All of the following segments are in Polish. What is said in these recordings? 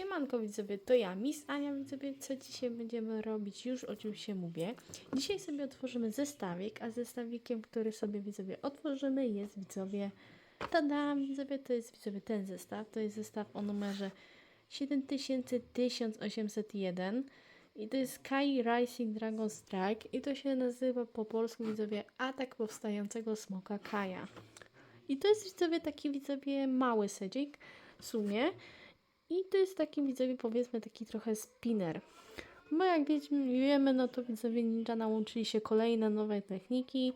Siemanko widzowie, to ja, Miss Ania widzowie, co dzisiaj będziemy robić, już o czym się mówię. Dzisiaj sobie otworzymy zestawik, a zestawikiem, który sobie widzowie otworzymy jest widzowie, tada, widzowie, to jest widzowie ten zestaw, to jest zestaw o numerze 7101 i to jest Kai Rising Dragon Strike i to się nazywa po polsku widzowie Atak Powstającego Smoka Kaja. I to jest widzowie taki widzowie mały sedzik w sumie. I to jest taki widzowie powiedzmy taki trochę spinner. Bo jak wiemy, no to widzowie ninja nauczyli się kolejne nowe techniki.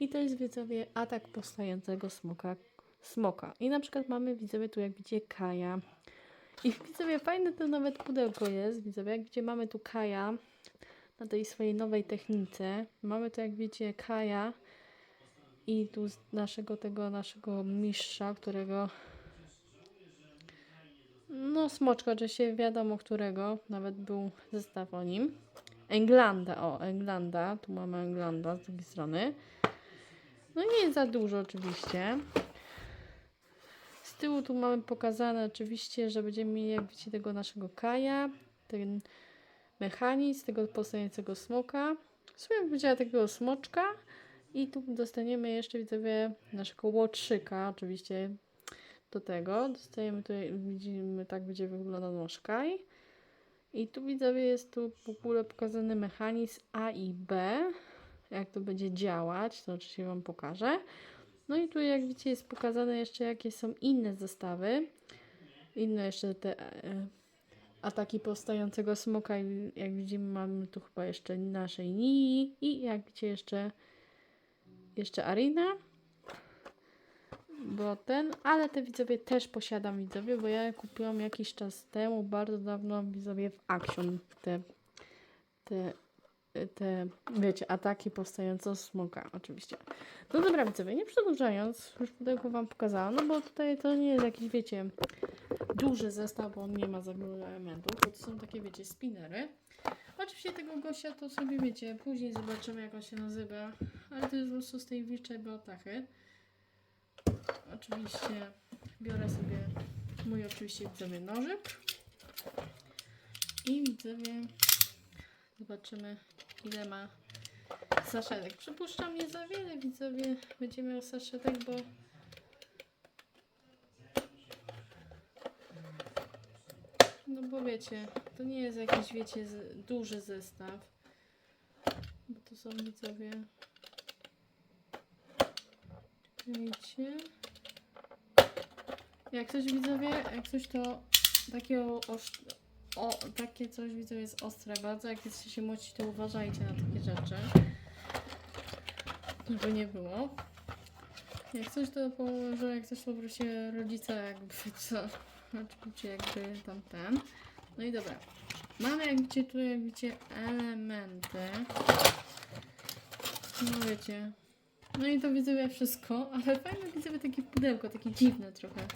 I to jest widzowie atak powstającego smoka. smoka. I na przykład mamy widzowie tu jak widzicie Kaja. I widzowie fajne to nawet pudełko jest. Widzowie, jak widzicie mamy tu Kaja na tej swojej nowej technice. Mamy tu jak widzicie Kaja i tu z naszego tego naszego mistrza, którego no smoczka, się wiadomo którego, nawet był zestaw o nim. Englanda, o Englanda, tu mamy Englanda z drugiej strony. No nie jest za dużo oczywiście. Z tyłu tu mamy pokazane oczywiście, że będziemy mieli jak widzicie tego naszego Kaja, ten mechanizm tego powstającego smoka. W sumie powiedziała takiego smoczka. I tu dostaniemy jeszcze widzowie naszego łotrzyka, oczywiście do tego. Dostajemy tutaj, widzimy, tak będzie wyglądał nasz. I tu widzowie jest tu w ogóle pokazany mechanizm A i B. Jak to będzie działać, to oczywiście Wam pokażę. No i tu jak widzicie jest pokazane jeszcze jakie są inne zestawy. Inne jeszcze te e, ataki powstającego smoka. Jak widzimy mamy tu chyba jeszcze naszej Nii i jak widzicie jeszcze jeszcze Arina. Bo ten, ale te widzowie też posiadam widzowie, bo ja kupiłam jakiś czas temu, bardzo dawno widzowie w Action te, te, te wiecie, ataki powstające z smoka oczywiście. No dobra widzowie, nie przedłużając, już pudełko wam pokazałam, no bo tutaj to nie jest jakiś wiecie duży zestaw, bo on nie ma za wielu elementów, bo to są takie wiecie spinnery. Oczywiście tego gościa to sobie wiecie, później zobaczymy jak on się nazywa, ale to jest po prostu z tej wilczej beotachy. Oczywiście biorę sobie mój oczywiście widzowie nożyk i widzowie zobaczymy ile ma saszetek. Przypuszczam nie za wiele widzowie będzie miał saszetek, bo no bo wiecie, to nie jest jakiś wiecie duży zestaw, bo to są widzowie Wiecie? Jak coś widzowie, jak coś to o, takie coś widzowie jest ostre bardzo. Jak jesteście młodzi, to uważajcie na takie rzeczy. Żeby nie było. Jak coś to położę, jak coś poprosi rodzica jakby co. Oczywiście jakby tamten. No i dobra. Mamy jak widzicie tu jak widzicie elementy. No wiecie, no i to widzowie wszystko, ale fajne widzowie takie pudełko, takie dziwne trochę.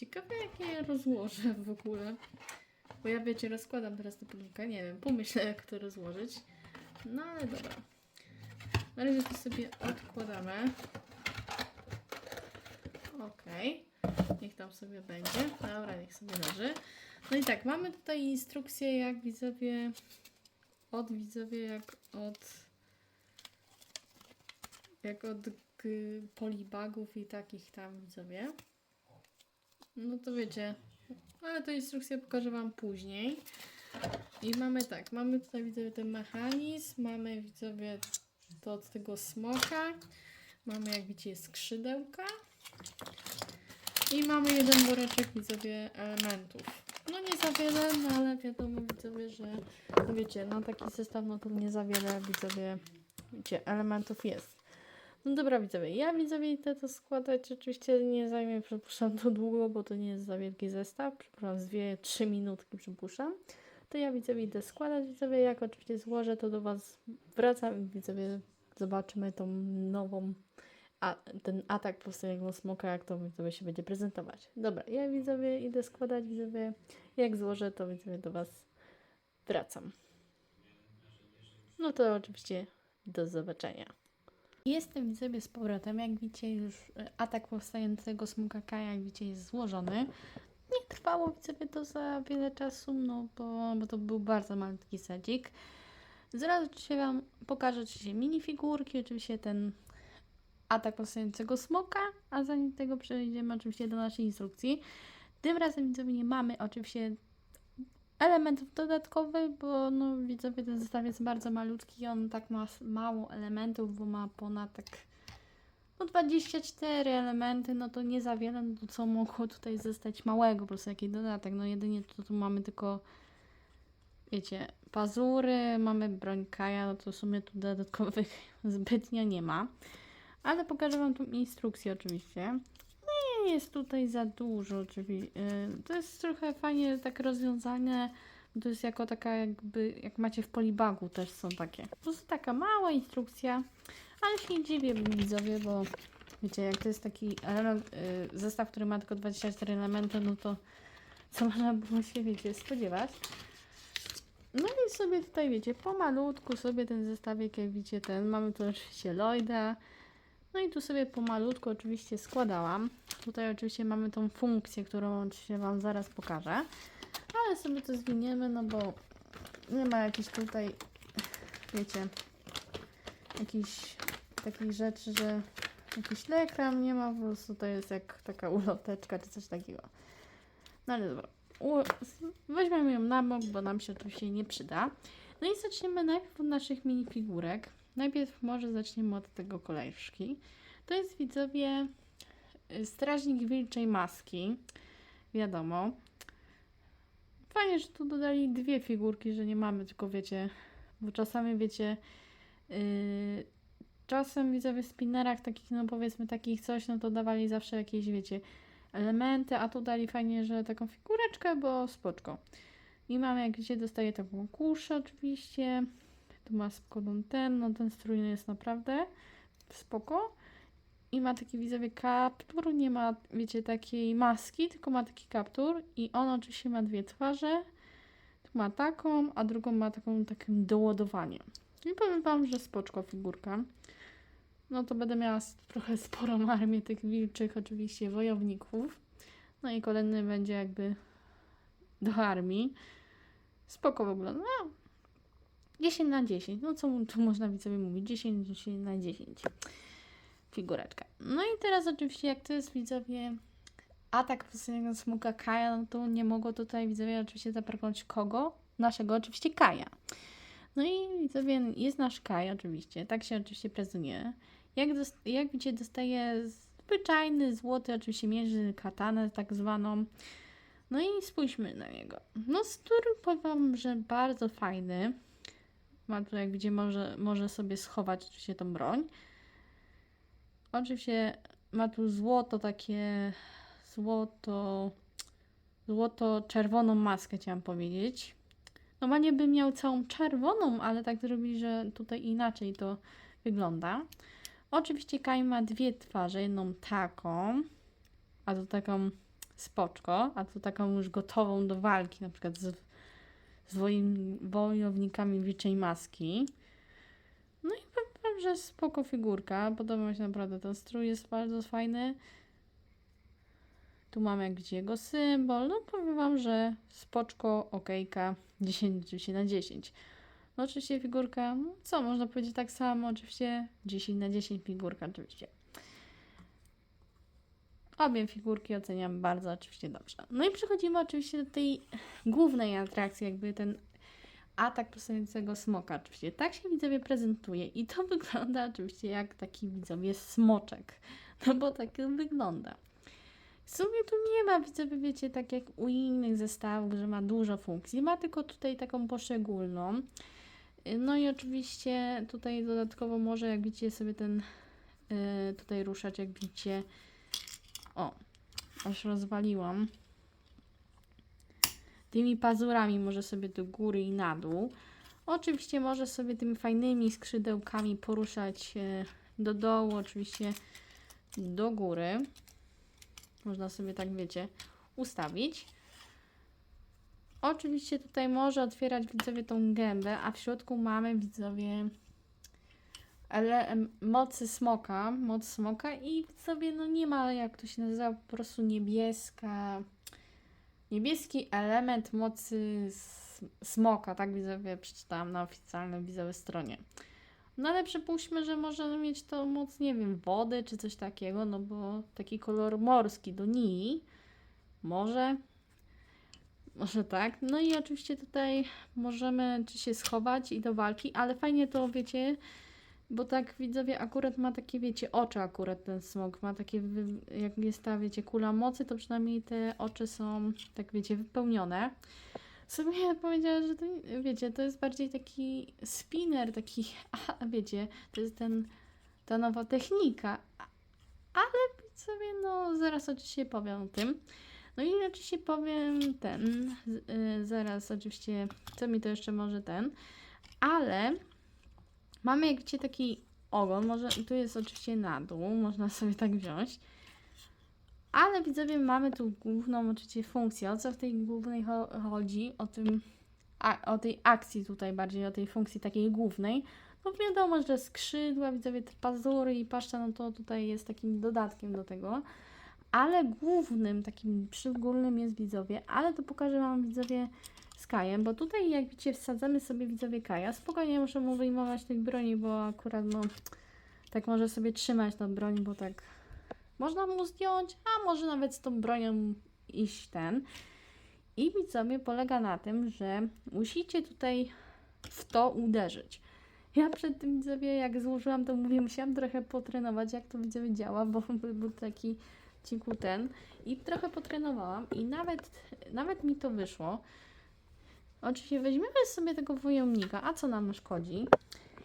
Ciekawe jak je rozłożę w ogóle. Bo ja wiecie, rozkładam teraz te pudełka, nie wiem, pomyślę jak to rozłożyć. No ale dobra. Na razie to sobie odkładamy. Okej. Niech tam sobie będzie. Dobra, niech sobie leży. No i tak, mamy tutaj instrukcję jak widzowie, od widzowie jak od jak od polibagów i takich tam widzowie. No to wiecie, ale to instrukcję pokażę Wam później. I mamy tak, mamy tutaj widzowie ten mechanizm, mamy widzowie to od tego smoka, mamy jak widzicie skrzydełka i mamy jeden woreczek widzowie elementów. No nie za wiele, no ale wiadomo widzowie, że no wiecie, na taki zestaw no to nie za wiele widzowie, wiecie, elementów jest. No dobra widzowie, ja widzowie idę to składać, oczywiście nie zajmie, przypuszczam, to długo, bo to nie jest za wielki zestaw, przypuszczam z 2-3 minutki przypuszczam. To ja widzowie idę składać, widzowie, jak oczywiście złożę, to do Was wracam i widzowie zobaczymy tą nową, a, ten atak powstałego smoka, jak to widzowie się będzie prezentować. Dobra, ja widzowie idę składać, widzowie, jak złożę, to widzowie do Was wracam. No to oczywiście do zobaczenia. Jestem sobie z powrotem. Jak widzicie, już e, atak powstającego smoka Kaja, jak widzicie, jest złożony. nie trwało widzowie to za wiele czasu, no bo, bo to był bardzo malutki sadzik. Zaraz oczywiście Wam pokażę oczywiście minifigurki, oczywiście ten atak powstającego smoka, a zanim tego przejdziemy oczywiście do naszej instrukcji. Tym razem widzowie nie mamy oczywiście elementów dodatkowych, bo no widzowie ten zestaw jest bardzo malutki, on tak ma mało elementów, bo ma ponad tak no 24 elementy, no to nie za wiele, no to co mogło tutaj zostać małego, po prostu jakiś dodatek, no jedynie to tu mamy tylko wiecie, pazury, mamy broń Kaja, no to w sumie tu dodatkowych zbytnio nie ma. Ale pokażę Wam tą instrukcję oczywiście. Jest tutaj za dużo oczywiście. To jest trochę fajnie tak rozwiązane. To jest jako taka jakby, jak macie w polibagu też są takie. Po prostu taka mała instrukcja. Ale się nie dziwię widzowie, bo wiecie, jak to jest taki element, y, zestaw, który ma tylko 24 elementy, no to co można było się, wiecie, spodziewać. No i sobie tutaj, wiecie, pomalutku sobie ten zestawik, jak widzicie, ten, mamy tu oczywiście Lloyda. No i tu sobie pomalutku oczywiście składałam. Tutaj oczywiście mamy tą funkcję, którą oczywiście Wam zaraz pokażę. Ale sobie to zwiniemy, no bo nie ma jakichś tutaj, wiecie, jakichś takich rzeczy, że jakiś lekram nie ma, po prostu to jest jak taka uloteczka czy coś takiego. No ale dobra. Weźmiemy ją na bok, bo nam się oczywiście nie przyda. No i zaczniemy najpierw od naszych minifigurek. Najpierw może zaczniemy od tego kolejszki. To jest widzowie y, strażnik wilczej maski. Wiadomo. Fajnie, że tu dodali dwie figurki, że nie mamy tylko wiecie, bo czasami wiecie, yy, czasem widzowie w spinnerach takich, no powiedzmy takich coś, no to dawali zawsze jakieś wiecie, elementy, a tu dali fajnie, że taką figureczkę, bo spoczko. I mamy, jak widzicie, dostaje taką kuszę oczywiście. Tu ma spoko ten, no ten strój jest naprawdę spoko. I ma taki widzowie kaptur, nie ma, wiecie, takiej maski, tylko ma taki kaptur i on oczywiście ma dwie twarze. Tu ma taką, a drugą ma taką takim doładowaniem. I powiem Wam, że spoczko figurka. No to będę miała trochę sporą armię tych wilczych oczywiście wojowników. No i kolejny będzie jakby do armii. Spoko w ogóle. No, 10 na 10. No co tu można widzowie mówić? 10, 10 na 10. Figureczka. No i teraz oczywiście jak to jest widzowie atak postawienia smuka Kaja, no to nie mogło tutaj widzowie oczywiście zabraknąć kogo? Naszego oczywiście Kaja. No i widzowie jest nasz Kaj oczywiście. Tak się oczywiście prezentuje. Jak, jak widzicie dostaje zwyczajny złoty oczywiście mierzy katanę tak zwaną. No i spójrzmy na niego. No strój powiem że bardzo fajny. Ma tu jak widzicie może, może sobie schować oczywiście tą broń. Oczywiście ma tu złoto takie złoto złoto-czerwoną maskę chciałam powiedzieć. Normalnie bym miał całą czerwoną, ale tak zrobili, że tutaj inaczej to wygląda. Oczywiście Kai ma dwie twarze, jedną taką, a tu taką spoczko, a tu taką już gotową do walki, na przykład z, z wojownikami wilczej maski. No i powiem że spoko figurka, podoba mi się naprawdę, ten strój jest bardzo fajny. Tu mamy widzicie jego symbol, no powiem wam, że spoczko, okejka, 10 oczywiście na 10. No oczywiście figurka, no co, można powiedzieć tak samo, oczywiście 10 na 10 figurka oczywiście. Obie figurki oceniam bardzo oczywiście dobrze. No i przechodzimy oczywiście do tej głównej atrakcji, jakby ten atak postawiającego smoka oczywiście. Tak się widzowie prezentuje i to wygląda oczywiście jak taki widzowie smoczek. No bo tak wygląda. W sumie tu nie ma widzowie, wiecie, tak jak u innych zestawów, że ma dużo funkcji. Ma tylko tutaj taką poszczególną. No i oczywiście tutaj dodatkowo może, jak widzicie, sobie ten y, tutaj ruszać, jak widzicie. O, aż rozwaliłam. Tymi pazurami może sobie do góry i na dół. Oczywiście może sobie tymi fajnymi skrzydełkami poruszać y, do dołu, oczywiście do góry. Można sobie tak, wiecie, ustawić. Oczywiście tutaj może otwierać widzowie tą gębę, a w środku mamy widzowie ale mocy smoka, moc smoka i widzowie no nie ma jak to się nazywa, po prostu niebieska Niebieski element mocy smoka, tak widzowie przeczytałam na oficjalnej widzowej stronie. No ale przypuśćmy, że może mieć to moc, nie wiem, wody czy coś takiego, no bo taki kolor morski do Nii. Może. Może tak. No i oczywiście tutaj możemy czy się schować i do walki, ale fajnie to wiecie, bo tak widzowie akurat ma takie, wiecie, oczy akurat ten smok ma takie, jak jest ta, wiecie, kula mocy, to przynajmniej te oczy są, tak wiecie, wypełnione. Sobie powiedziała, że to, wiecie, to jest bardziej taki spinner, taki, a, wiecie, to jest ten, ta nowa technika, ale sobie, no, zaraz oczywiście powiem o tym. No i oczywiście powiem ten, z- y, zaraz oczywiście, co mi to jeszcze może ten, ale mamy wiecie taki ogon, może tu jest oczywiście na dół, można sobie tak wziąć. Ale widzowie, mamy tu główną oczywiście funkcję. O co w tej głównej cho- chodzi? O tym, a, o tej akcji tutaj bardziej, o tej funkcji takiej głównej. No wiadomo, że skrzydła, widzowie, te pazury i paszcza, no to tutaj jest takim dodatkiem do tego. Ale głównym, takim szczególnym jest widzowie, ale to pokażę Wam widzowie Kajem, bo tutaj jak widzicie wsadzamy sobie widzowie Kaja. Spokojnie muszę mu wyjmować tej broni, bo akurat no tak może sobie trzymać tą broń, bo tak można mu zdjąć, a może nawet z tą bronią iść ten. I widzowie polega na tym, że musicie tutaj w to uderzyć. Ja przed tym widzowie, jak złożyłam, to mówię, musiałam trochę potrenować, jak to widzowie działa, bo był taki ciku ten. I trochę potrenowałam i nawet, nawet mi to wyszło. Oczywiście weźmiemy sobie tego wojownika, a co nam szkodzi?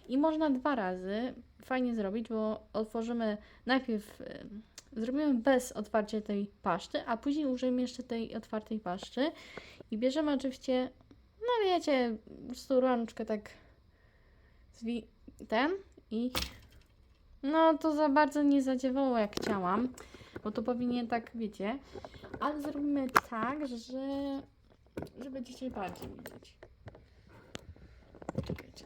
I można dwa razy fajnie zrobić, bo otworzymy najpierw, y, zrobimy bez otwarcia tej paszczy, a później użyjemy jeszcze tej otwartej paszczy i bierzemy oczywiście, no wiecie, po prostu rączkę tak ten i no to za bardzo nie zadziałało jak chciałam, bo to powinien tak, wiecie, ale zrobimy tak, że, że będziecie bardziej widać. Czekajcie.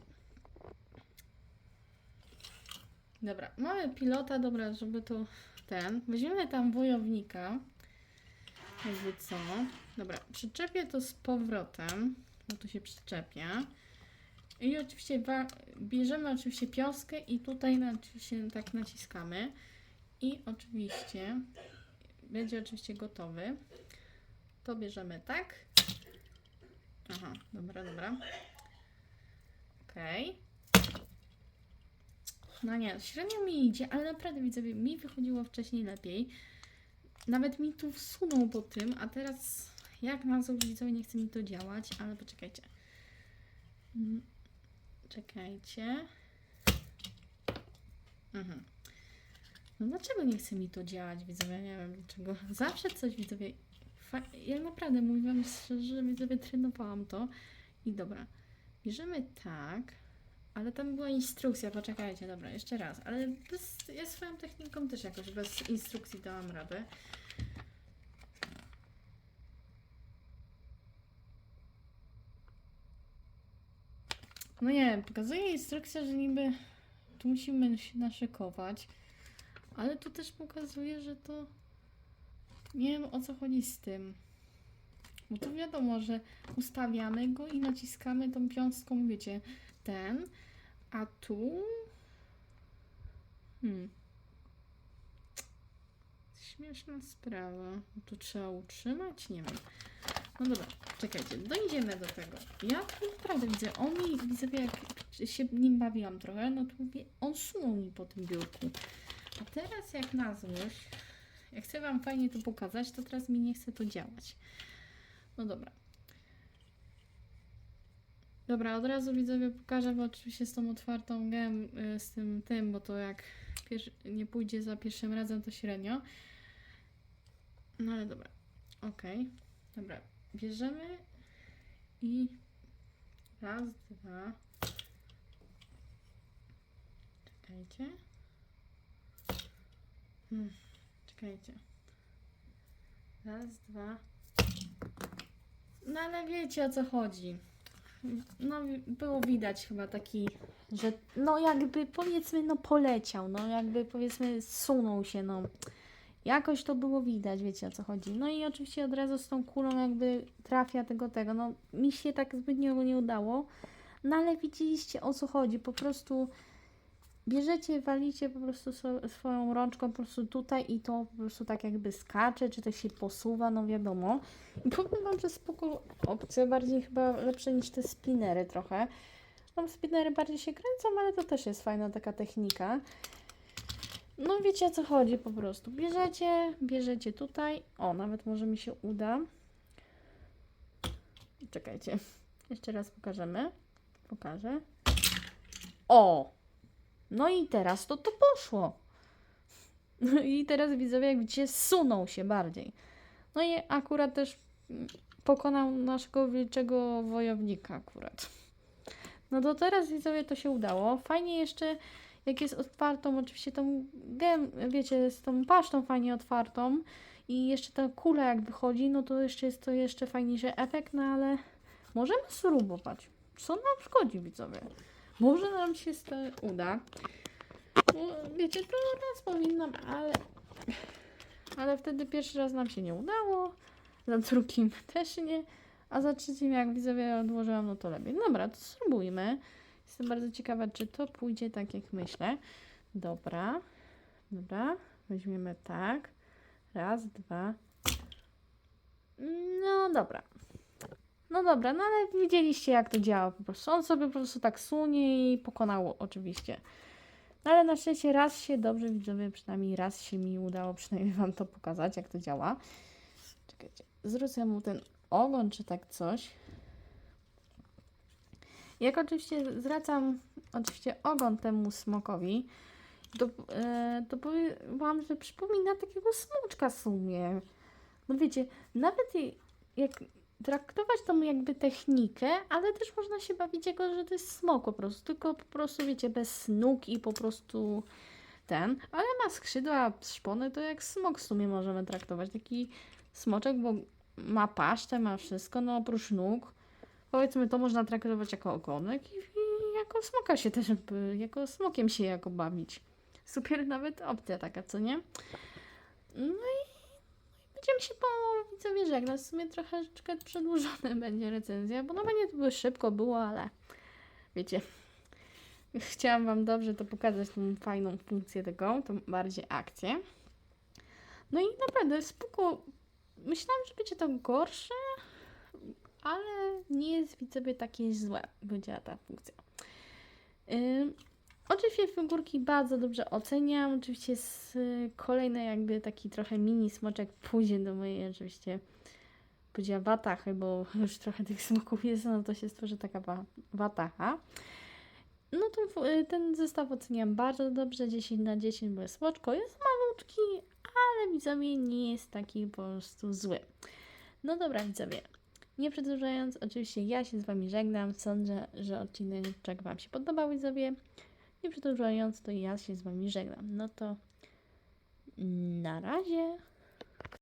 Dobra, mamy pilota, dobra, żeby to ten. Weźmiemy tam wojownika. Jakby co. Dobra, przyczepię to z powrotem. No tu się przyczepia. I oczywiście bierzemy oczywiście pioskę i tutaj oczywiście tak naciskamy. I oczywiście będzie oczywiście gotowy. To bierzemy tak. Aha, dobra, dobra. Okej. No nie, średnio mi idzie, ale naprawdę widzowie, mi wychodziło wcześniej lepiej. Nawet mi tu wsunął po tym, a teraz jak na złość widzowie nie chce mi to działać, ale poczekajcie. Mm, Czekajcie. Mhm. No dlaczego nie chce mi to działać, widzowie? Nie wiem dlaczego. Zawsze coś, widzowie. Ja naprawdę mówię wam szczerze, widzowie, trenowałam to. I dobra. Bierzemy tak. Ale tam była instrukcja, poczekajcie, dobra, jeszcze raz. Ale bez, ja swoją techniką też jakoś bez instrukcji dałam radę. No nie pokazuje instrukcja, że niby tu musimy się naszykować, ale tu też pokazuje, że to nie wiem o co chodzi z tym. Bo to wiadomo, że ustawiamy go i naciskamy tą piąstką, wiecie, ten, a tu. Hmm. Śmieszna sprawa. Tu trzeba utrzymać? Nie wiem. No dobra, czekajcie, dojdziemy do tego. Ja tu naprawdę widzę, on mi, widzę jak się nim bawiłam trochę, no to wie- on sunął mi po tym biurku. A teraz jak na złość, jak chcę Wam fajnie to pokazać, to teraz mi nie chce to działać. No dobra. Dobra, od razu widzowie pokażę, bo oczywiście z tą otwartą gem, y, z tym tym, bo to jak nie pójdzie za pierwszym razem, to średnio. No ale dobra. Okej. Dobra. Bierzemy i raz, dwa. Czekajcie. Hmm, czekajcie. Raz, dwa. No ale wiecie o co chodzi. No było widać chyba taki, że no jakby powiedzmy no poleciał, no jakby powiedzmy sunął się, no Jakoś to było widać, wiecie o co chodzi. No i oczywiście od razu z tą kulą jakby trafia tego, tego. No mi się tak zbytnio nie udało. No ale widzieliście o co chodzi. Po prostu bierzecie, walicie po prostu so, swoją rączką po prostu tutaj i to po prostu tak jakby skacze, czy to się posuwa, no wiadomo. I powiem Wam, że spoko opcja, bardziej chyba lepsze niż te spinnery trochę. Tam spinnery bardziej się kręcą, ale to też jest fajna taka technika. No wiecie o co chodzi po prostu. Bierzecie, bierzecie tutaj. O, nawet może mi się uda. Czekajcie. Jeszcze raz pokażemy. Pokażę. O! No i teraz to to poszło. No i teraz widzowie, jak widzicie, sunął się bardziej. No i akurat też pokonał naszego wilczego wojownika akurat. No to teraz widzowie to się udało. Fajnie jeszcze, jak jest otwartą, oczywiście tą gem, wiecie, z tą pasztą fajnie otwartą i jeszcze ta kula jak wychodzi, no to jeszcze jest to jeszcze fajniejszy efekt, no ale możemy spróbować. Co nam szkodzi widzowie? Może nam się to uda. No, wiecie, to raz powinnam, ale ale wtedy pierwszy raz nam się nie udało, za drugim też nie, a za trzecim jak widzowie odłożyłam, no to lepiej. Dobra, to spróbujmy. Jestem bardzo ciekawa, czy to pójdzie tak, jak myślę. Dobra, dobra, weźmiemy tak. Raz, dwa. No dobra. No dobra, no ale widzieliście jak to działa po prostu. On sobie po prostu tak sunie i pokonało oczywiście. No ale na szczęście raz się dobrze widzowie, przynajmniej raz się mi udało przynajmniej Wam to pokazać, jak to działa. Czekajcie, zwrócę mu ten ogon, czy tak coś. Jak oczywiście zwracam oczywiście ogon temu smokowi, to, e, to powiem Wam, że przypomina takiego smoczka w sumie. No wiecie, nawet jak traktować tą jakby technikę, ale też można się bawić jako, że to jest smok po prostu, tylko po prostu wiecie, bez nóg i po prostu ten, ale ma skrzydła, szpony, to jak smok w sumie możemy traktować, taki smoczek, bo ma paszczę, ma wszystko, no oprócz nóg, powiedzmy to można traktować jako ogonek i, i jako smoka się też, jako smokiem się jako bawić. Super nawet opcja taka, co nie? No i będziemy się po widzowie żegnać. W sumie troszeczkę przedłużone będzie recenzja, bo no nie to by szybko było, ale wiecie, chciałam Wam dobrze to pokazać, tą fajną funkcję tego, tą bardziej akcję. No i naprawdę spoko. Myślałam, że będzie to gorsze, ale nie jest widzowie takie złe, będzie ta funkcja. Ym, Oczywiście figurki bardzo dobrze oceniam. Oczywiście z kolejny jakby taki trochę mini smoczek pójdzie do mojej oczywiście powiedziała watachy, bo już trochę tych smoków jest, no to się stworzy taka wa- watacha. No to y, ten zestaw oceniam bardzo dobrze, 10 na 10, bo jest smoczko, jest malutki, ale widzowie nie jest taki po prostu zły. No dobra widzowie, nie przedłużając, oczywiście ja się z Wami żegnam, sądzę, że odcinek Wam się podobał widzowie. Nie przedłużając, to ja się z Wami żegnam. No to na razie.